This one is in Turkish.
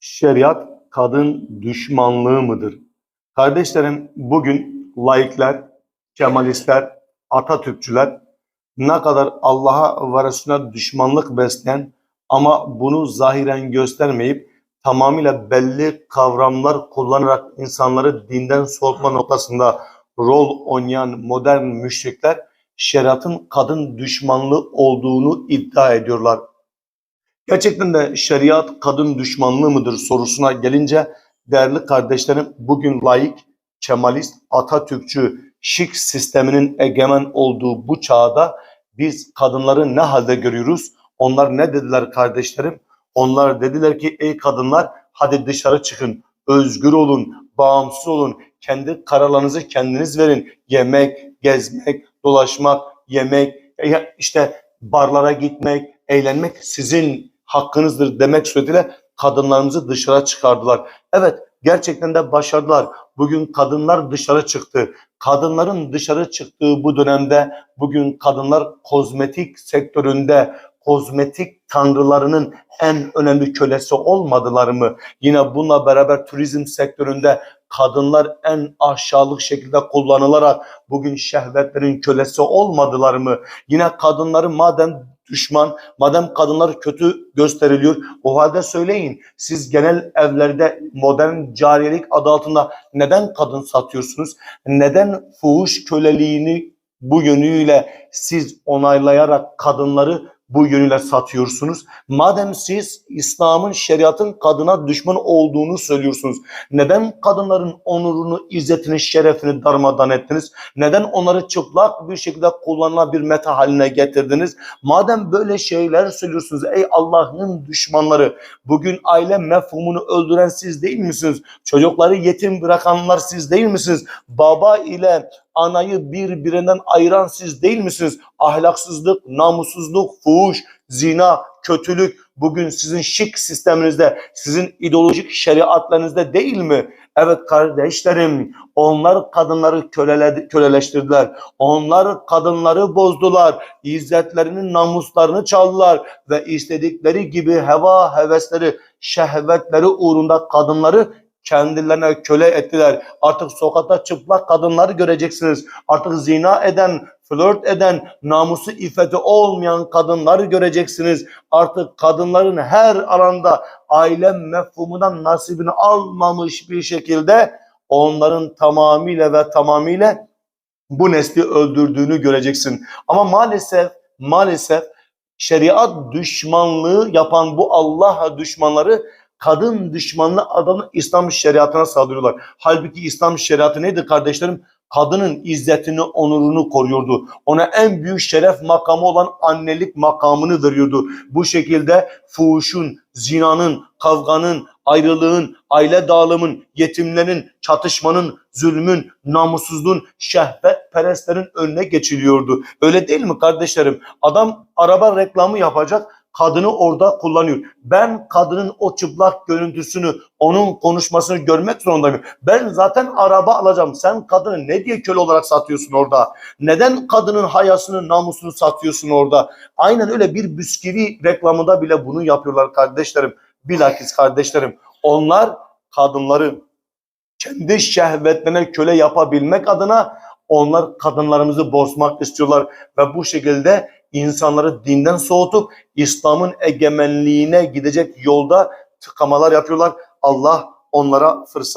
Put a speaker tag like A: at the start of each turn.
A: Şeriat kadın düşmanlığı mıdır? Kardeşlerim bugün laikler, Kemalistler, Atatürkçüler ne kadar Allah'a ve Resulüne düşmanlık besleyen ama bunu zahiren göstermeyip tamamıyla belli kavramlar kullanarak insanları dinden soğutma noktasında rol oynayan modern müşrikler şeriatın kadın düşmanlığı olduğunu iddia ediyorlar. Gerçekten de şeriat kadın düşmanlığı mıdır sorusuna gelince değerli kardeşlerim bugün laik, kemalist, Atatürkçü, şik sisteminin egemen olduğu bu çağda biz kadınları ne halde görüyoruz? Onlar ne dediler kardeşlerim? Onlar dediler ki ey kadınlar hadi dışarı çıkın, özgür olun, bağımsız olun, kendi kararlarınızı kendiniz verin. Yemek, gezmek, dolaşmak, yemek, ya işte barlara gitmek, eğlenmek sizin hakkınızdır demek suretiyle kadınlarımızı dışarı çıkardılar. Evet gerçekten de başardılar. Bugün kadınlar dışarı çıktı. Kadınların dışarı çıktığı bu dönemde bugün kadınlar kozmetik sektöründe kozmetik tanrılarının en önemli kölesi olmadılar mı? Yine bununla beraber turizm sektöründe kadınlar en aşağılık şekilde kullanılarak bugün şehvetlerin kölesi olmadılar mı? Yine kadınları madem düşman, madem kadınlar kötü gösteriliyor, o halde söyleyin siz genel evlerde modern cariyelik adı altında neden kadın satıyorsunuz? Neden fuhuş köleliğini bu yönüyle siz onaylayarak kadınları bu yönüyle satıyorsunuz? Madem siz İslam'ın, şeriatın kadına düşman olduğunu söylüyorsunuz, neden kadınların onurunu, izzetini, şerefini darmadan ettiniz? Neden onları çıplak bir şekilde kullanılan bir meta haline getirdiniz? Madem böyle şeyler söylüyorsunuz ey Allah'ın düşmanları, bugün aile mefhumunu öldüren siz değil misiniz? Çocukları yetim bırakanlar siz değil misiniz? Baba ile anayı birbirinden ayıran siz değil misiniz? Ahlaksızlık, namussuzluk, fuhuş, zina, kötülük bugün sizin şık sisteminizde, sizin ideolojik şeriatlarınızda değil mi? Evet kardeşlerim, onlar kadınları köleledi, köleleştirdiler. Onlar kadınları bozdular. İzzetlerinin namuslarını çaldılar ve istedikleri gibi heva hevesleri, şehvetleri uğrunda kadınları kendilerine köle ettiler. Artık sokakta çıplak kadınları göreceksiniz. Artık zina eden, flört eden, namusu iffeti olmayan kadınları göreceksiniz. Artık kadınların her alanda aile mefhumundan nasibini almamış bir şekilde onların tamamıyla ve tamamıyla bu nesli öldürdüğünü göreceksin. Ama maalesef maalesef şeriat düşmanlığı yapan bu Allah düşmanları kadın düşmanlığı adını İslam şeriatına saldırıyorlar. Halbuki İslam şeriatı nedir kardeşlerim? Kadının izzetini, onurunu koruyordu. Ona en büyük şeref makamı olan annelik makamını veriyordu. Bu şekilde fuhuşun, zinanın, kavganın, ayrılığın, aile dağılımın, yetimlerin, çatışmanın, zulmün, namussuzluğun, şehvet perestlerin önüne geçiliyordu. Öyle değil mi kardeşlerim? Adam araba reklamı yapacak, kadını orada kullanıyor. Ben kadının o çıplak görüntüsünü, onun konuşmasını görmek zorundayım. Ben zaten araba alacağım. Sen kadını ne diye köle olarak satıyorsun orada? Neden kadının hayasını, namusunu satıyorsun orada? Aynen öyle bir bisküvi reklamında bile bunu yapıyorlar kardeşlerim. Bilakis kardeşlerim onlar kadınları kendi şehvetlerine köle yapabilmek adına onlar kadınlarımızı bozmak istiyorlar ve bu şekilde insanları dinden soğutup İslam'ın egemenliğine gidecek yolda tıkamalar yapıyorlar. Allah onlara fırsat